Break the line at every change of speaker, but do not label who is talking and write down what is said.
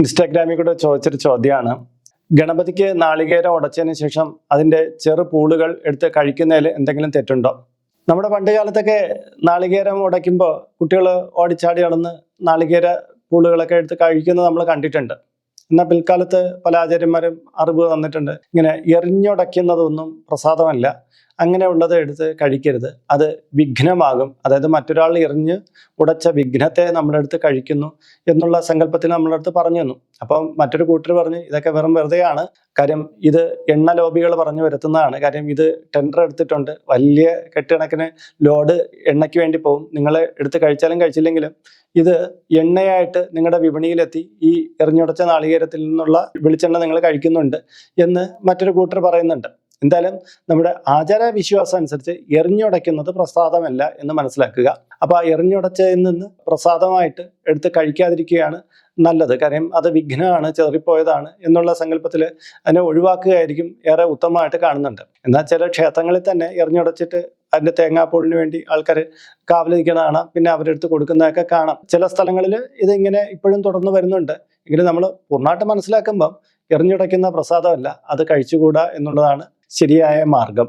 ഇൻസ്റ്റാഗ്രാമിൽ കൂടെ ചോദിച്ചൊരു ചോദ്യമാണ്. ഗണപതിക്ക് നാളികേര ഉടച്ചതിന് ശേഷം അതിന്റെ ചെറു പൂളുകൾ എടുത്ത് കഴിക്കുന്നതിൽ എന്തെങ്കിലും തെറ്റുണ്ടോ? നമ്മുടെ പണ്ട് കാലത്തൊക്കെ നാളികേരം ഉടയ്ക്കുമ്പോൾ കുട്ടികൾ ഓടിച്ചാടി നടന്ന് നാളികേര പൂളുകളൊക്കെ എടുത്ത് കഴിക്കുന്നത് നമ്മൾ കണ്ടിട്ടുണ്ട്. എന്നാൽ പിൽക്കാലത്ത് പല ആചാര്യന്മാരും അറിവ് തന്നിട്ടുണ്ട്. ഇങ്ങനെ എറിഞ്ഞുടയ്ക്കുന്നതൊന്നും പ്രസാദമല്ല. അങ്ങനെയുള്ളത് എടുത്ത് കഴിക്കരുത്. അത് വിഘ്നമാകും. അതായത് മറ്റൊരാൾ എറിഞ്ഞ് ഉടച്ച വിഘ്നത്തെ നമ്മുടെ അടുത്ത് കഴിക്കുന്നു എന്നുള്ള സങ്കല്പത്തിൽ നമ്മുടെ അടുത്ത് പറഞ്ഞു തന്നു. അപ്പം മറ്റൊരു കൂട്ടർ പറഞ്ഞ് ഇതൊക്കെ വെറും വെറുതെയാണ്. കാര്യം ഇത് എണ്ണ ലോബികൾ പറഞ്ഞു വരുത്തുന്നതാണ്. കാര്യം ഇത് ടെൻഡർ എടുത്തിട്ടുണ്ട്. വലിയ കെട്ടിണക്കിന് ലോഡ് എണ്ണയ്ക്ക് വേണ്ടി പോകും. നിങ്ങൾ എടുത്ത് കഴിച്ചാലും കഴിച്ചില്ലെങ്കിലും ഇത് എണ്ണയായിട്ട് നിങ്ങളുടെ വിപണിയിലെത്തി ഈ എറിഞ്ഞുടച്ച നാളികേരത്തിൽ നിന്നുള്ള വെളിച്ചെണ്ണ നിങ്ങൾ കഴിക്കുന്നുണ്ട് എന്ന് മറ്റൊരു കൂട്ടർ പറയുന്നുണ്ട്. എന്തായാലും നമ്മുടെ ആചാര വിശ്വാസം അനുസരിച്ച് എറിഞ്ഞുടയ്ക്കുന്നത് പ്രസാദമല്ല എന്ന് മനസ്സിലാക്കുക. അപ്പൊ ആ എറിഞ്ഞുടച്ചതിൽ നിന്ന് പ്രസാദമായിട്ട് എടുത്ത് കഴിക്കാതിരിക്കുകയാണ് നല്ലത്. കാര്യം അത് വിഘ്നമാണ് ചെറിപ്പോയതാണ് എന്നുള്ള സങ്കല്പത്തിൽ അതിനെ ഒഴിവാക്കുകയായിരിക്കും ഏറെ ഉത്തമമായിട്ട് കാണുന്നുണ്ട്. എന്നാൽ ചില ക്ഷേത്രങ്ങളിൽ തന്നെ എറിഞ്ഞുടച്ചിട്ട് അതിന്റെ തേങ്ങാപ്പൂളിന് വേണ്ടി ആൾക്കാർ കാവൽ നിൽക്കുന്ന കാണാം പിന്നെ അവരെടുത്ത് കൊടുക്കുന്നതൊക്കെ കാണാം. ചില സ്ഥലങ്ങളിൽ ഇതിങ്ങനെ ഇപ്പോഴും തുടർന്ന് വരുന്നുണ്ട്. എങ്കിലും നമ്മൾ പൂർണമായിട്ട് മനസ്സിലാക്കുമ്പം എറിഞ്ഞുടയ്ക്കുന്ന പ്രസാദമല്ല അത് കഴിച്ചുകൂടാ എന്നുള്ളതാണ് ശരിയായ മാർഗം.